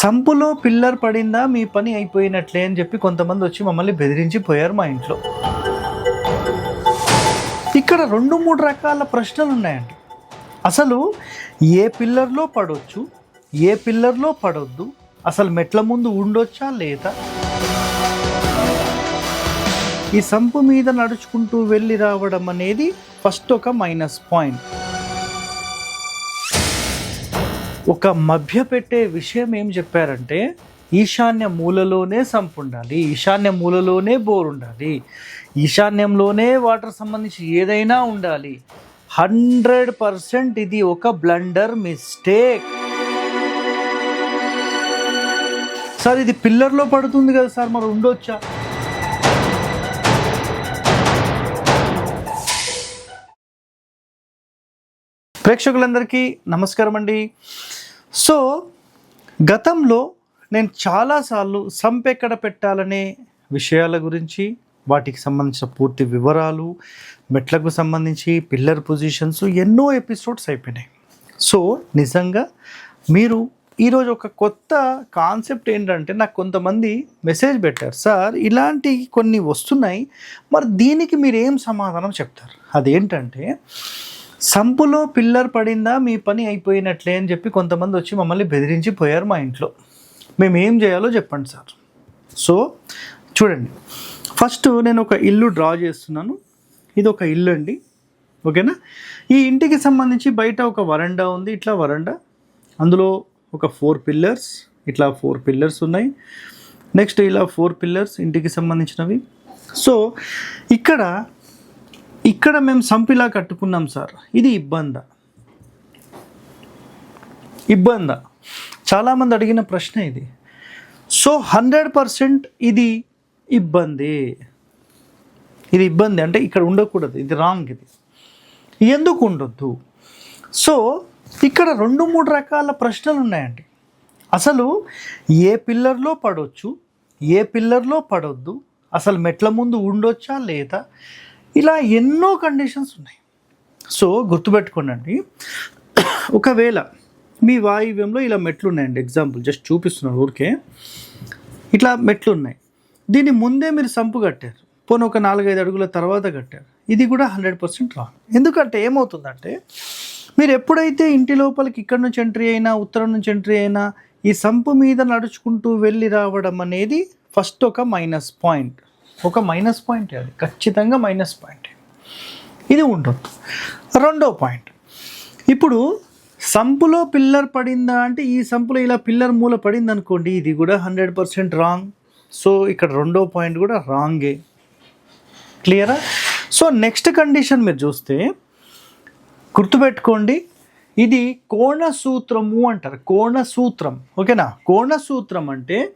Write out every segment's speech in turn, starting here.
సంపులో pillar పడిందా మీ పని అయిపోయినట్లే అని చెప్పి కొంతమంది వచ్చి మమ్మల్ని బెదిరించి పోయారు మా ఇంట్లో. ఇక్కడ రెండు మూడు రకాల ప్రశ్నలు ఉన్నాయండి. అసలు ఏ పిల్లర్లో పడవచ్చు ఏ పిల్లర్లో పడొద్దు అసలు మెట్ల ముందు ఉండొచ్చా లేదా? ఈ సంపు మీద నడుచుకుంటూ వెళ్ళి రావడం అనేది ఫస్ట్ ఒక మైనస్ పాయింట్. ఒక మభ్యపెట్టే విషయం ఏం చెప్పారంటే ఈశాన్య మూలలోనే సంపు ఉండాలి ఈశాన్య మూలలోనే బోర్ ఉండాలి ఈశాన్యంలోనే వాటర్ సంబంధించి ఏదైనా ఉండాలి. హండ్రెడ్ పర్సెంట్ ఇది ఒక బ్లండర్ మిస్టేక్. సార్ ఇది పిల్లర్లో పడుతుంది కదా సార్ మరి ఉండొచ్చా? ప్రేక్షకులందరికీ నమస్కారం అండి సో గతంలో నేను చాలాసార్లు సంపెక్కడ పెట్టాలనే విషయాల గురించి వాటికి సంబంధించిన పూర్తి వివరాలు మెట్లకు సంబంధించి పిల్లర్ పొజిషన్స్ ఎన్నో ఎపిసోడ్స్ అయిపోయినాయి. సో నిజంగా మీరు ఈరోజు ఒక కొత్త కాన్సెప్ట్ ఏంటంటే నాకు కొంతమంది మెసేజ్ పెట్టారు సార్ ఇలాంటి కొన్ని వస్తున్నాయి మరి దీనికి మీరు ఏం సమాధానం చెప్తారు? అదేంటంటే సంపులో పిల్లర్ పడిందా మీ పని అయిపోయినట్లే అని చెప్పి కొంతమంది వచ్చి మమ్మల్ని బెదిరించి పోయారు మా ఇంట్లో. మేము ఏం చేయాలో చెప్పండి సార్. సో చూడండి. ఫస్ట్ నేను ఒక ఇల్లు డ్రా చేస్తున్నాను. ఇది ఒక ఇల్లు అండి. ఓకేనా? ఈ ఇంటికి సంబంధించి బయట ఒక వరండా ఉంది ఇట్లా వరండా. అందులో ఒక ఫోర్ పిల్లర్స్ ఇట్లా ఫోర్ పిల్లర్స్ ఉన్నాయి. నెక్స్ట్ ఇలా ఫోర్ పిల్లర్స్ ఇంటికి సంబంధించినవి. సో ఇక్కడ ఇక్కడ మేము సంపిలా కట్టుకున్నాం సార్. ఇది ఇబ్బందా. ఇబ్బందా. చాలామంది అడిగిన ప్రశ్న ఇది. సో హండ్రెడ్ పర్సెంట్ ఇది ఇబ్బంది. ఇది ఇబ్బంది. అంటే ఇక్కడ ఉండకూడదు. ఇది రాంగ్ ఇది. ఎందుకు ఉండొద్దు? సో ఇక్కడ రెండు మూడు రకాల ప్రశ్నలు ఉన్నాయండి. అసలు ఏ పిల్లర్లో పడవచ్చు ఏ పిల్లర్లో పడొద్దు? అసలు మెట్ల ముందు ఉండొచ్చా లేదా? ఇలా ఎన్నో కండిషన్స్ ఉన్నాయి. సో గుర్తుపెట్టుకోండి ఒకవేళ మీ వాయువ్యంలో ఇలా మెట్లు ఉన్నాయండి ఎగ్జాంపుల్ జస్ట్ చూపిస్తున్నాను ఊరికే. ఇట్లా మెట్లు ఉన్నాయి దీన్ని ముందే మీరు సంపు కట్టారు. పోనీ ఒక నాలుగైదు అడుగుల తర్వాత కట్టారు. ఇది కూడా హండ్రెడ్ పర్సెంట్ రాంగ్ ఎందుకంటే ఏమవుతుందంటే మీరు ఎప్పుడైతే ఇంటి లోపలికి ఇక్కడ నుంచి ఎంట్రీ అయినా ఉత్తరం నుంచి ఎంట్రీ అయినా ఈ సంపు మీద నడుచుకుంటూ వెళ్ళి రావడం అనేది ఫస్ట్ ఒక మైనస్ పాయింట్ ఒక మైనస్ పాయింట్ అది. ఖచ్చితంగా మైనస్ పాయింట్ ఇది ఉండొద్దు రెండో పాయింట్ ఇప్పుడు సంపులో పిల్లర్ పడిందా అంటే ఈ సంపులో ఇలా పిల్లర్ మూల పడింది అనుకోండి ఇది కూడా హండ్రెడ్ పర్సెంట్ రాంగ్ సో ఇక్కడ రెండో పాయింట్ కూడా రాంగే క్లియరా సో నెక్స్ట్ కండిషన్ మీరు చూస్తే గుర్తుపెట్టుకోండి ఇది కోణ సూత్రము అంటారు కోణ సూత్రం ఓకేనా? కోణ సూత్రం అంటే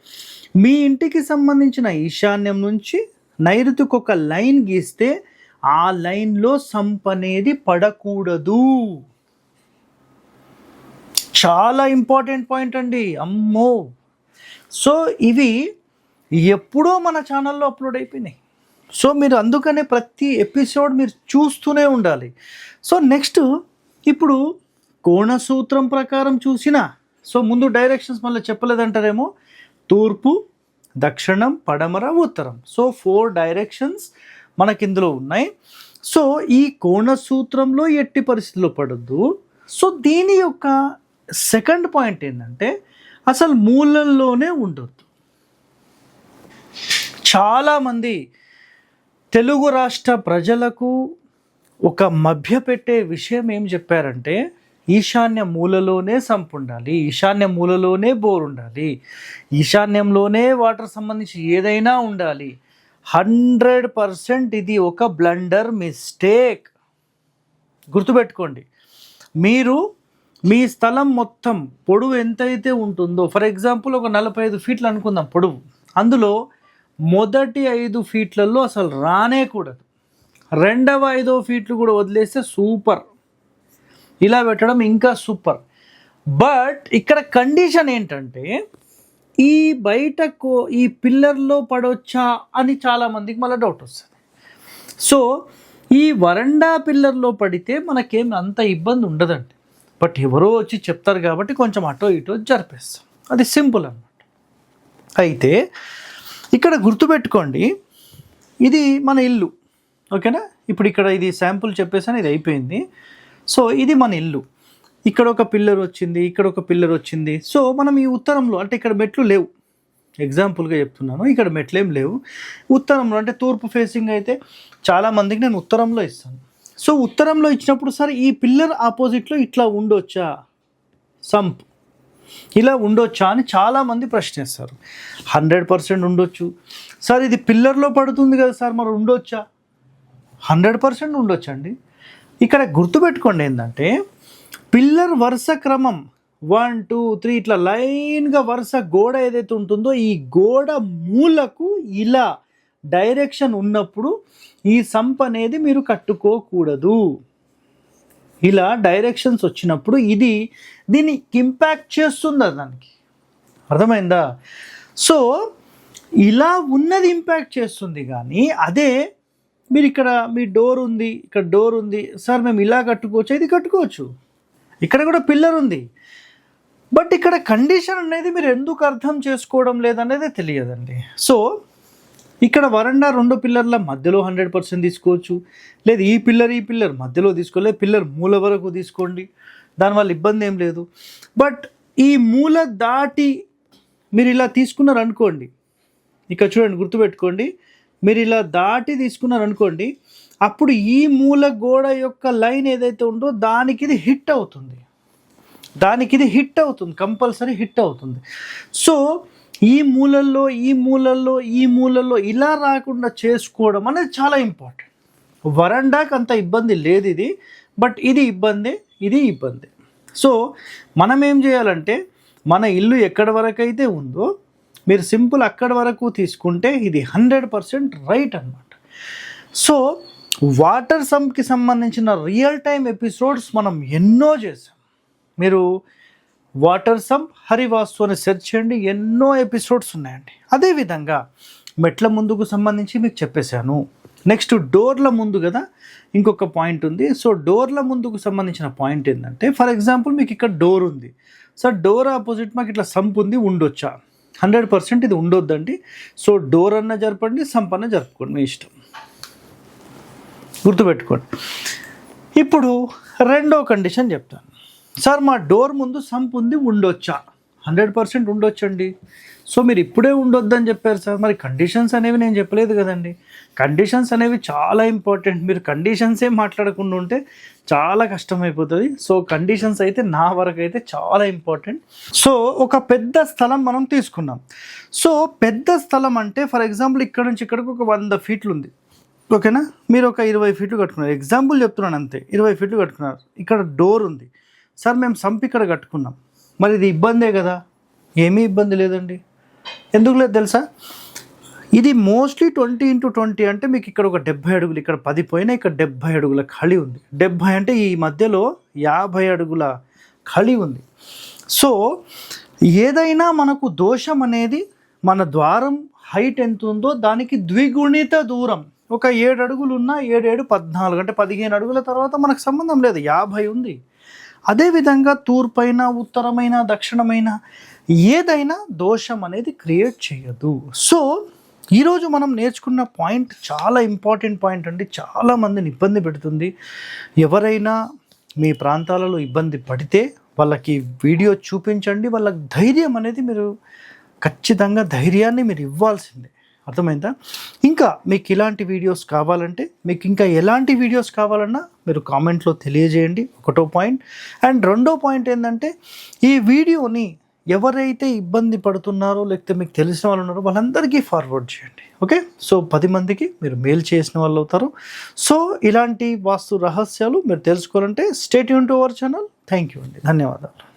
మీ ఇంటికి సంబంధించిన ఈశాన్యం నుంచి నైరుతికి ఒక లైన్ గీస్తే ఆ లైన్లో సంప్ అనేది పడకూడదు. చాలా ఇంపార్టెంట్ పాయింట్ అండి. అమ్మో! సో ఇవి ఎప్పుడో మన ఛానల్లో అప్లోడ్ అయిపోయినాయి. సో మీరు అందుకనే ప్రతి ఎపిసోడ్ మీరు చూస్తూనే ఉండాలి. సో నెక్స్ట్ ఇప్పుడు కోణ సూత్రం ప్రకారం చూసిన సో ముందు డైరెక్షన్స్ మళ్ళీ చెప్పలేదంటారేమో? తూర్పు దక్షిణం పడమర ఉత్తరం. సో ఫోర్ డైరెక్షన్స్ మనకి ఇందులో ఉన్నాయి. సో ఈ కోణ సూత్రంలో ఎట్టి పరిస్థితుల్లో పడద్దు. సో దీని యొక్క సెకండ్ పాయింట్ ఏంటంటే అసలు మూలల్లోనే ఉండొద్దు. చాలామంది తెలుగు రాష్ట్ర ప్రజలకు ఒక మభ్య పెట్టే విషయం ఏం చెప్పారంటే ఈశాన్య మూలలోనే సంపు ఉండాలి ఈశాన్య మూలలోనే బోర్ ఉండాలి ఈశాన్యంలోనే వాటర్ సంబంధించి ఏదైనా ఉండాలి. హండ్రెడ్ పర్సెంట్ ఇది ఒక బ్లండర్ మిస్టేక్. గుర్తుపెట్టుకోండి మీరు మీ స్థలం మొత్తం పొడవు ఎంతైతే ఉంటుందో ఫర్ ఎగ్జాంపుల్ ఒక నలభై ఐదు ఫీట్లు అనుకుందాం పొడవు అందులో మొదటి ఐదు ఫీట్లలో అసలు రానేకూడదు రెండవ ఐదో ఫీట్లు కూడా వదిలేస్తే సూపర్. ఇలా పెట్టడం ఇంకా సూపర్. బట్ ఇక్కడ కండిషన్ ఏంటంటే ఈ బయటకు ఈ పిల్లర్లో పడవచ్చా అని చాలామందికి మళ్ళీ డౌట్ వస్తుంది. సో ఈ వరండా పిల్లర్లో పడితే మనకేం అంత ఇబ్బంది ఉండదండి. బట్ ఎవరో వచ్చి చెప్తారు కాబట్టి కొంచెం అటో ఇటో జరిపేస్తాం. అది సింపుల్ అన్నమాట. అయితే ఇక్కడ గుర్తుపెట్టుకోండి ఇది మన ఇల్లు. ఓకేనా? ఇప్పుడు ఇక్కడ ఇది శాంపుల్ చెప్పేసాను ఇది అయిపోయింది. సో ఇది మన ఇల్లు. ఇక్కడ ఒక పిల్లర్ వచ్చింది ఇక్కడ ఒక పిల్లర్ వచ్చింది. సో మనం ఈ ఉత్తరంలో అంటే ఇక్కడ మెట్లు లేవు. ఎగ్జాంపుల్గా చెప్తున్నాను ఇక్కడ మెట్లేం లేవు. ఉత్తరంలో అంటే తూర్పు ఫేసింగ్ అయితే చాలామందికి నేను ఉత్తరంలో ఇస్తాను. సో ఉత్తరంలో ఇచ్చినప్పుడు సార్ ఈ పిల్లర్ ఆపోజిట్లో ఇట్లా ఉండొచ్చా? సంప్ ఇలా ఉండొచ్చా అని చాలామంది ప్రశ్నిస్తారు హండ్రెడ్ పర్సెంట్ ఉండొచ్చు. సార్ ఇది పిల్లర్లో పడుతుంది కదా సార్ మరి ఉండొచ్చా? హండ్రెడ్ పర్సెంట్ ఉండొచ్చండి. ఇక్కడ గుర్తుపెట్టుకోండి ఏంటంటే పిల్లర్ వరుస క్రమం వన్ టూ త్రీ ఇట్లా లైన్గా వరుస గోడ ఏదైతే ఉంటుందో ఈ గోడ మూలకు ఇలా డైరెక్షన్ ఉన్నప్పుడు ఈ సంప్ అనేది మీరు కట్టుకోకూడదు. ఇలా డైరెక్షన్స్ వచ్చినప్పుడు ఇది దీన్ని ఇంపాక్ట్ చేస్తుంది దానికి? అర్థమైందా? సో ఇలా ఉన్నది ఇంపాక్ట్ చేస్తుంది కానీ అదే మీరు ఇక్కడ మీ డోర్ ఉంది ఇక్కడ డోర్ ఉంది సార్ మేము ఇలా కట్టుకోవచ్చు ఇది కట్టుకోవచ్చు. ఇక్కడ కూడా పిల్లర్ ఉంది. బట్ ఇక్కడ కండిషన్ అనేది మీరు ఎందుకు అర్థం చేసుకోవడం లేదనేది తెలియదండి. సో ఇక్కడ వరండా రెండు పిల్లర్ల మధ్యలో హండ్రెడ్ పర్సెంట్ తీసుకోవచ్చు. లేదు ఈ పిల్లర్ ఈ పిల్లర్ మధ్యలో తీసుకోలేదు పిల్లర్ మూల వరకు తీసుకోండి. దానివల్ల ఇబ్బంది ఏం లేదు. బట్ ఈ మూల దాటి మీరు ఇలా తీసుకున్నారు అనుకోండి ఇక్కడ చూడండి గుర్తుపెట్టుకోండి. మీరు ఇలా దాటి తీసుకున్నారు అనుకోండి అప్పుడు ఈ మూల గోడ యొక్క లైన్ ఏదైతే ఉందో దానికి ఇది హిట్ అవుతుంది. దానికి ఇది హిట్ అవుతుంది కంపల్సరీ హిట్ అవుతుంది. సో ఈ మూలల్లో ఈ మూలల్లో ఈ మూలల్లో ఇలా రాకుండా చేసుకోవడం అనేది చాలా ఇంపార్టెంట్. వరండాకి అంత ఇబ్బంది లేదు ఇది బట్ ఇది ఇబ్బంది ఇది ఇబ్బంది. సో మనం ఏం చేయాలంటే మన ఇల్లు ఎక్కడి వరకు అయితే ఉందో మీరు సింపుల్ అక్కడి వరకు తీసుకుంటే ఇది హండ్రెడ్ పర్సెంట్ రైట్ అనమాట సో వాటర్ సమ్కి సంబంధించిన రియల్ టైం ఎపిసోడ్స్ మనం ఎన్నో చేసాం మీరు వాటర్ సంప్ హరివాస్తు అని సెర్చ్ చేయండి ఎన్నో ఎపిసోడ్స్ ఉన్నాయండి. అదేవిధంగా మెట్ల ముందుకు సంబంధించి మీకు చెప్పేశాను. నెక్స్ట్ డోర్ల ముందు కదా ఇంకొక పాయింట్ ఉంది. సో డోర్ల ముందుకు సంబంధించిన పాయింట్ ఏంటంటే ఫర్ ఎగ్జాంపుల్ మీకు ఇక్కడ డోర్ ఉంది. సో డోర్ ఆపోజిట్ మాకు ఇట్లా సంప్ ఉంది ఉండొచ్చా? హండ్రెడ్ పర్సెంట్ ఇది ఉండొద్దండి. సో డోర్ అన్న జరపండి సంప్ అన్న జరుపుకోండి మీ ఇష్టం. గుర్తుపెట్టుకోండి. ఇప్పుడు రెండో కండిషన్ చెప్తాను. సార్ మా డోర్ ముందు సంప్ ఉంది ఉండొచ్చా? హండ్రెడ్ పర్సెంట్ ఉండొచ్చండి. సో మీరు ఇప్పుడే ఉండొద్దని చెప్పారు సార్. మరి కండిషన్స్ అనేవి నేను చెప్పలేదు కదండి. కండిషన్స్ అనేవి చాలా ఇంపార్టెంట్ మీరు కండిషన్స్ ఏం మాట్లాడకుండా ఉంటే చాలా కష్టమైపోతుంది. సో కండిషన్స్ అయితే నా వరకు అయితే చాలా ఇంపార్టెంట్ సో ఒక పెద్ద స్థలం మనం తీసుకున్నాం. సో పెద్ద స్థలం అంటే ఫర్ ఎగ్జాంపుల్ ఇక్కడ నుంచి ఇక్కడికి ఒక వంద ఫీట్లు ఉంది ఓకేనా? మీరు ఒక ఇరవై ఫీట్లు కట్టుకున్నారు. ఎగ్జాంపుల్ చెప్తున్నాను అంతే. ఇరవై ఫీట్లు కట్టుకున్నారు. ఇక్కడ డోర్ ఉంది. సార్ మేము సంప్ ఇక్కడ కట్టుకున్నాం. మరి ఇది ఇబ్బందే కదా? ఏమీ ఇబ్బంది లేదండి. ఎందుకు లేదు తెలుసా? ఇది మోస్ట్లీ ట్వంటీ ఇంటూ ట్వంటీ అంటే మీకు ఇక్కడ ఒక డెబ్బై అడుగులు ఇక్కడ పది పోయినా ఇక్కడ డెబ్బై అడుగుల ఖళీ ఉంది. డెబ్బై అంటే ఈ మధ్యలో యాభై అడుగుల ఖళీ ఉంది. సో ఏదైనా మనకు దోషం అనేది మన ద్వారం హైట్ ఎంత ఉందో దానికి ద్విగుణిత దూరం. ఒక ఏడు అడుగులు ఉన్నా ఏడేడు పద్నాలుగు అంటే పదిహేను అడుగుల తర్వాత మనకు సంబంధం లేదు. యాభై ఉంది. అదేవిధంగా తూర్పైన ఉత్తరమైన దక్షిణమైన ఏదైనా దోషం అనేది క్రియేట్ చేయదు. సో ఈరోజు మనం నేర్చుకున్న పాయింట్ చాలా ఇంపార్టెంట్ పాయింట్ అండి. చాలామందిని ఇబ్బంది పెడుతుంది. ఎవరైనా మీ ప్రాంతాలలో ఇబ్బంది పడితే వాళ్ళకి వీడియో చూపించండి. వాళ్ళకి ధైర్యం అనేది మీరు ఖచ్చితంగా ధైర్యాన్ని మీరు ఇవ్వాల్సిందే. అర్థమైందా? ఇంకా మీకు ఇలాంటి వీడియోస్ కావాలంటే మీకు ఇంకా ఎలాంటి వీడియోస్ కావాలన్నా మీరు కామెంట్లో తెలియజేయండి. ఒకటో పాయింట్. అండ్ రెండో పాయింట్ ఏంటంటే ఈ వీడియోని ఎవరైతే ఇబ్బంది పడుతున్నారో లేకపోతే మీకు తెలిసిన వాళ్ళు ఉన్నారో వాళ్ళందరికీ ఫార్వర్డ్ చేయండి. ఓకే? సో పది మందికి మీరు మెయిల్ చేసిన వాళ్ళు అవుతారు. సో ఇలాంటి వాస్తు రహస్యాలు మీరు తెలుసుకోవాలంటే stay Yoon to our channel thank you అండి. ధన్యవాదాలు.